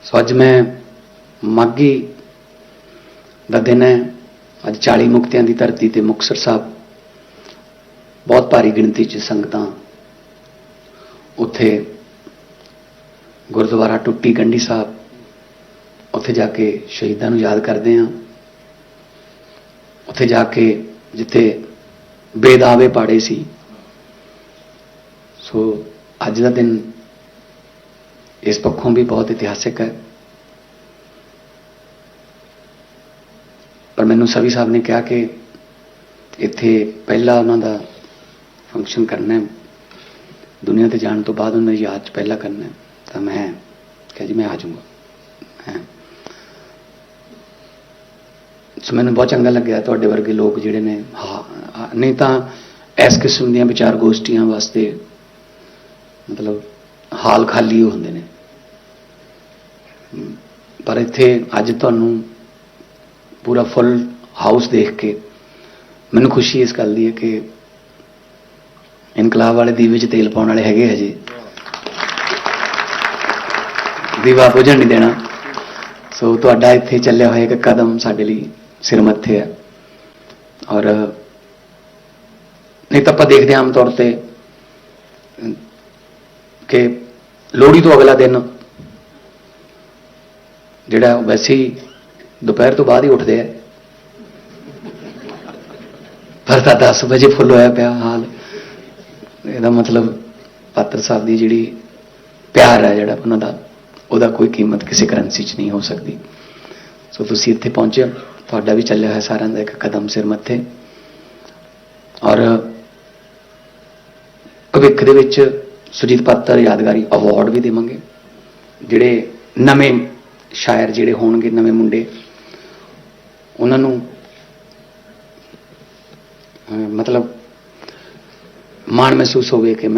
ਸੋ ਅੱਜ ਮੈਂ ਮਾਗੀ ਦਾ ਦਿਨ ਹੈ। ਅੱਜ 40 ਮੁਕਤਿਆਂ ਦੀ ਧਰਤੀ ਤੇ ਮੁਕਤਸਰ ਸਾਹਿਬ ਬਹੁਤ ਭਾਰੀ ਗਿਣਤੀ 'ਚ ਸੰਗਤਾਂ ਉੱਥੇ ਗੁਰਦੁਆਰਾ ਟੁੱਟੀ ਗੰਢੀ ਸਾਹਿਬ ਉੱਥੇ ਜਾ ਕੇ ਸ਼ਹੀਦਾਂ ਨੂੰ ਯਾਦ ਕਰਦੇ ਹਾਂ। ਉੱਥੇ ਜਾ ਕੇ ਜਿੱਥੇ ਬੇਦਾਵੇ ਪਾੜੇ ਸੀ। ਸੋ ਅੱਜ ਦਾ ਦਿਨ ਇਸ ਪੱਖੋਂ ਵੀ ਬਹੁਤ ਇਤਿਹਾਸਿਕ ਹੈ। ਪਰ ਮੈਨੂੰ ਸਵੀ ਸਾਹਿਬ ਨੇ ਕਿਹਾ ਕਿ ਇੱਥੇ ਪਹਿਲਾ ਉਹਨਾਂ ਦਾ ਫੰਕਸ਼ਨ ਕਰਨਾ ਹੈ। ਦੁਨੀਆ ਤੇ ਜਾਣ ਤੋਂ ਬਾਅਦ ਉਹਨਾਂ ਦੀ ਯਾਦ ਚ ਪਹਿਲਾ ਕਰਨਾ ਹੈ। ਤਾਂ ਮੈਂ ਕਿਹਾ ਜੀ, ਮੈਂ ਆ ਜਾਊਂਗਾ। ਹੈਂ। ਸੋ ਮੈਨੂੰ ਬਹੁਤ ਚੰਗਾ ਲੱਗਿਆ ਤੁਹਾਡੇ ਵਰਗੇ ਲੋਕ ਜਿਹੜੇ ਨੇ। ਹਾਂ ਨਹੀਂ ਤਾਂ ਇਸ ਕਿਸਮ ਦੀਆਂ ਵਿਚਾਰ ਗੋਸ਼ਟੀਆਂ ਵਾਸਤੇ ਮਤਲਬ ਹਾਲ ਖਾਲੀ ਹੋ ਹੁੰਦੇ ਨੇ। ਪਰ ਇੱਥੇ ਅੱਜ ਤੁਹਾਨੂੰ ਪੂਰਾ ਫੁੱਲ ਹਾਊਸ ਦੇਖ ਕੇ ਮੈਨੂੰ ਖੁਸ਼ੀ ਇਸ ਗੱਲ ਦੀ ਹੈ ਕਿ ਇਨਕਲਾਬ ਵਾਲੇ ਦੀਵੇ 'ਚ ਤੇਲ ਪਾਉਣ ਵਾਲੇ ਹੈਗੇ ਹਜੇ। ਦੀਵਾ ਬੁਝਣ ਨਹੀਂ ਦੇਣਾ। ਸੋ ਤੁਹਾਡਾ ਇੱਥੇ ਚੱਲਿਆ ਹੋਇਆ ਇੱਕ ਕਦਮ ਸਾਡੇ ਲਈ ਸਿਰ ਮੱਥੇ ਹੈ। ਔਰ ਨਹੀਂ ਤਾਂ ਆਪਾਂ ਦੇਖਦੇ ਹਾਂ ਆਮ ਤੌਰ ਤੇ ਕਿ ਲੋਹੜੀ ਤੋਂ ਅਗਲਾ ਦਿਨ ਜਿਹੜਾ ਉਹ ਵੈਸੇ ਹੀ ਦੁਪਹਿਰ ਤੋਂ ਬਾਅਦ ਹੀ ਉੱਠਦੇ ਆ। ਪਰ ਤਾਂ 10 ਵਜੇ ਫੁੱਲ ਹੋਇਆ ਪਿਆ ਹਾਲ। ਇਹਦਾ ਮਤਲਬ ਪਾਤਰ ਸਾਹਿਬ ਦੀ ਜਿਹੜੀ ਪਿਆਰ ਹੈ ਜਿਹੜਾ ਉਹਨਾਂ ਦਾ, ਉਹਦਾ ਕੋਈ ਕੀਮਤ ਕਿਸੇ ਕਰੰਸੀ 'ਚ ਨਹੀਂ ਹੋ ਸਕਦੀ। ਸੋ ਤੁਸੀਂ ਇੱਥੇ ਪਹੁੰਚੇ ਤੁਹਾਡਾ ਵੀ ਚੱਲਿਆ ਹੋਇਆ ਸਾਰਿਆਂ ਦਾ ਇੱਕ ਕਦਮ ਸਿਰ ਮੱਥੇ। ਔਰ ਭਵਿੱਖ ਦੇ ਵਿੱਚ ਸੁਜੀਤ ਪਾਤਰ ਯਾਦਗਾਰੀ ਅਵਾਰਡ ਵੀ ਦੇਵਾਂਗੇ, ਜਿਹੜੇ ਨਵੇਂ ਸ਼ਾਇਰ ਜਿਹੜੇ ਹੋਣਗੇ ਨਵੇਂ ਮੁੰਡੇ ਉਹਨਾਂ ਨੂੰ ਮਤਲਬ ਮਾਣ ਮਹਿਸੂਸ ਹੋਵੇ ਕਿ ਮੈਂ